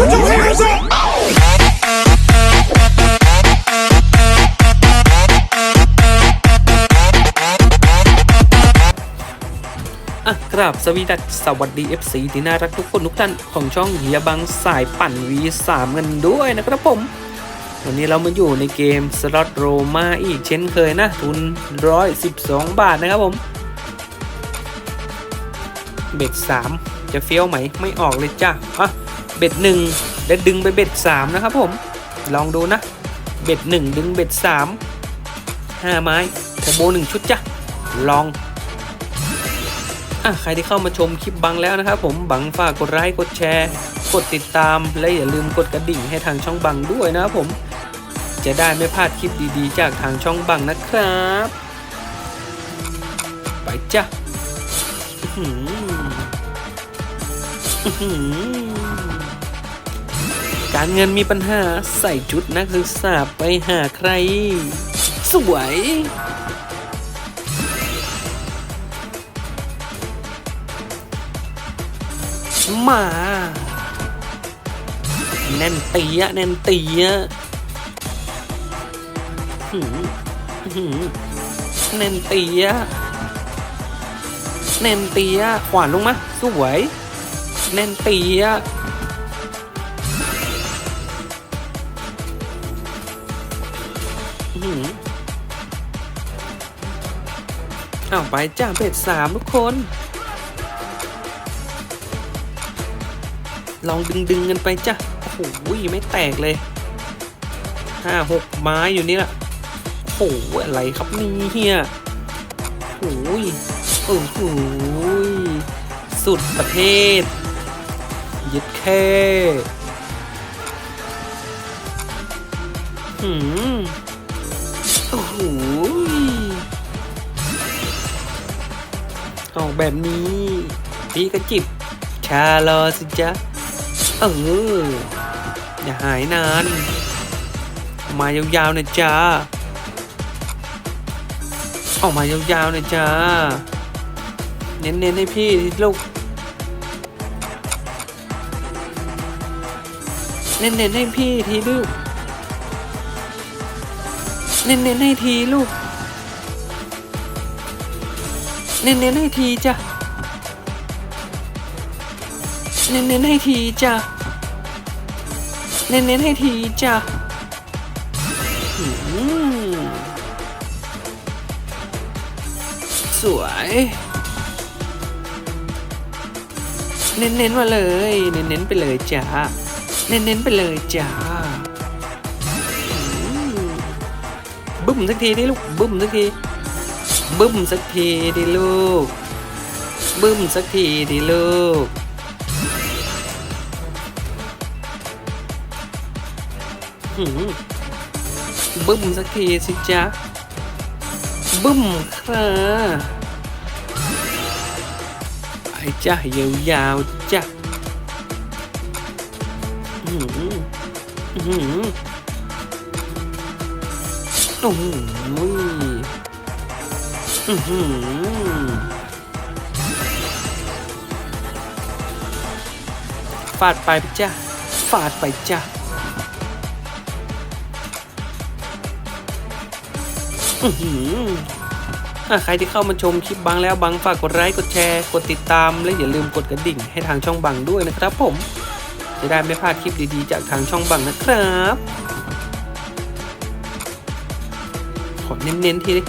Put your hands up! อะกราบสวีดัสสวัสดี FC ที่น่ารักทุกคนทุกท่านของช่องเฮียบังสายปั่น V3 กันด้วยนะครับผมวันนี้เรามาอยู่ในเกมสล็อตโรมาอีกเช่นเคยนะ ทุน 112 บาทนะครับผม เบ็ด 3 จะเฟี้ยวไหมไม่ออกเลยจ้ะอะ เบ็ด1และดึงไปเบ็ด3นะครับผม ลองดูนะ เบ็ด1ดึงเบ็ด3 5ไม้เทอร์โบ1ชุดจ้ะ ลองอะใครที่เข้ามาชมคลิปบังแล้วนะครับผมบังฝากกดไลค์กดแชร์ กดติดตาม และอย่าลืมกดกระดิ่งให้ทางช่องบังด้วยนะครับผม จะได้ไม่พลาดคลิปดีๆ จากทางช่องบังนะครับ ไปจ้ะ อื้อหืออื้อหือ การเงินมีปัญหาใส่ชุดนักศึกษาไปหาใคร สวย มา แน่นตียแน่นตียหืมหืมแน่นตียแน่นตียขวานลงมาสวย แน่นตีย หืมเอาไปจ้าเบ็ดสามทุกคน ลองดึงดึงกันไปจ้ะโอ้โหไม่แตกเลยห้าหกไม้อยู่นี่แหละโอ้โหอะไรครับนี่เฮียโอ้ยโอ้โหสุดประเทศยึดแค่หืม โอ้โหเอาแบบนี้ พี่กระจิบ ชารอสิจ๊ะ เออ อย่าหายนาน มายาวๆนะจ้าออกมายาวๆนะจ้าเน้นๆให้พี่ลูกเน้นๆให้พี่ทีลูก เน้นๆให้ทีลูก เน้นๆให้ทีจ้ะ เน้นๆให้ทีจ้ะ เน้นๆให้ทีจ้ะสวย เน้นๆมาเลย เน้นๆไปเลยจ้า เน้นๆไปเลยจ้า มสักทีดิลูกบึ้มสักทีบึ้มสักทีดิลูกบึ้มสักทีดิลูกบึ้มสักทีสิจ๊ะบึ้มค่ะไปจ้ะยาวๆจ้ะหืมหืม โอ้โหฟาดไปจ้ะฟาดไปจ้ะอื้อหืออะใครที่เข้ามาชมคลิปบังแล้วบังฝากกดไลค์กดแชร์ กดติดตาม และอย่าลืมกดกระดิ่งให้ทางช่องบังด้วยนะครับผม จะได้ไม่พลาดคลิปดีๆ จากทางช่องบังนะครับ อเน้นๆทีดิ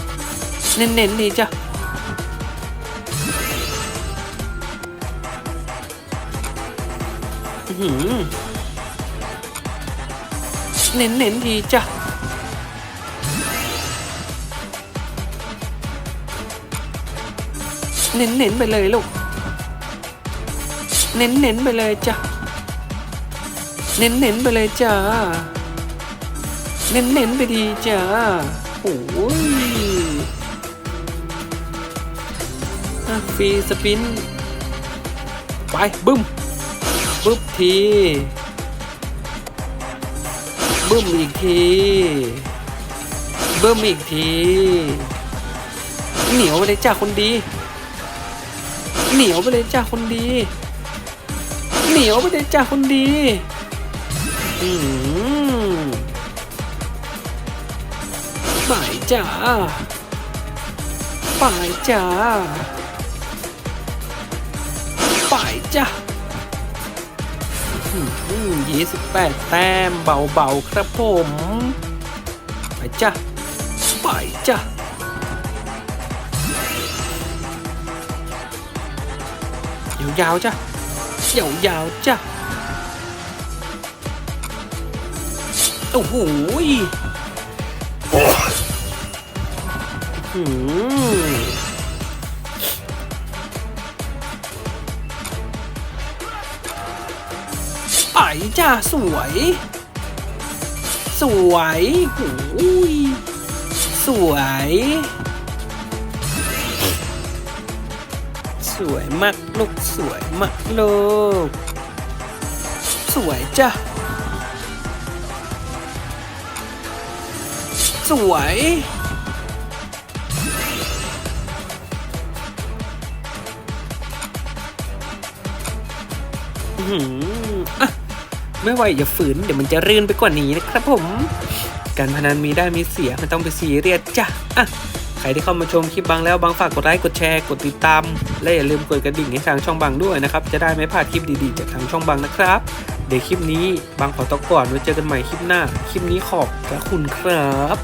เน้นๆดีจ้ะเน้นๆทีจ้ะเน้นๆไปเลยลูก เน้นๆไปเลยจ้ะ เน้นๆไปเลยจ้าเน้นๆไปดีจ้า โอ้ยอะฟรีสปิน ไป บึ้มบึ้มที บึ้มอีกที บึ้มอีกที เหนียวไปเลยจ้าคนดี เหนียวไปเลยจ้าคนดี เหนียวไปเลยจ้าคนดี อืม ไปจ้า ไปจ้า ไปจ้ายี่สิบแปดแต้มเบาๆครับผม ไปจ้า ไปจ้ายาวๆจ้ะยาวๆจ้ะโอ้โห ไปจ้าสวย สวยหูยสวย สวยมากลูกสวยมากลูกสวยจ้ะสวย อะไม่ไหวอย่าฝืนเดี๋ยวมันจะรื่นไปกว่านี้นะครับผม การพนันมีได้มีเสียไม่ต้องไปซีเรียสจ้ะอะใครที่เข้ามาชมคลิปบางแล้วบางฝากกดไลค์กดแชร์กดติดตาม และอย่าลืมกดกระดิ่งให้ทางช่องบางด้วยนะครับ จะได้ไม่พลาดคลิปดีๆ จากทางช่องบางนะครับ เดี๋ยวคลิปนี้บางขอตัวก่อนไว้เจอกันใหม่คลิปหน้า คลิปนี้ขอบพระคุณครับ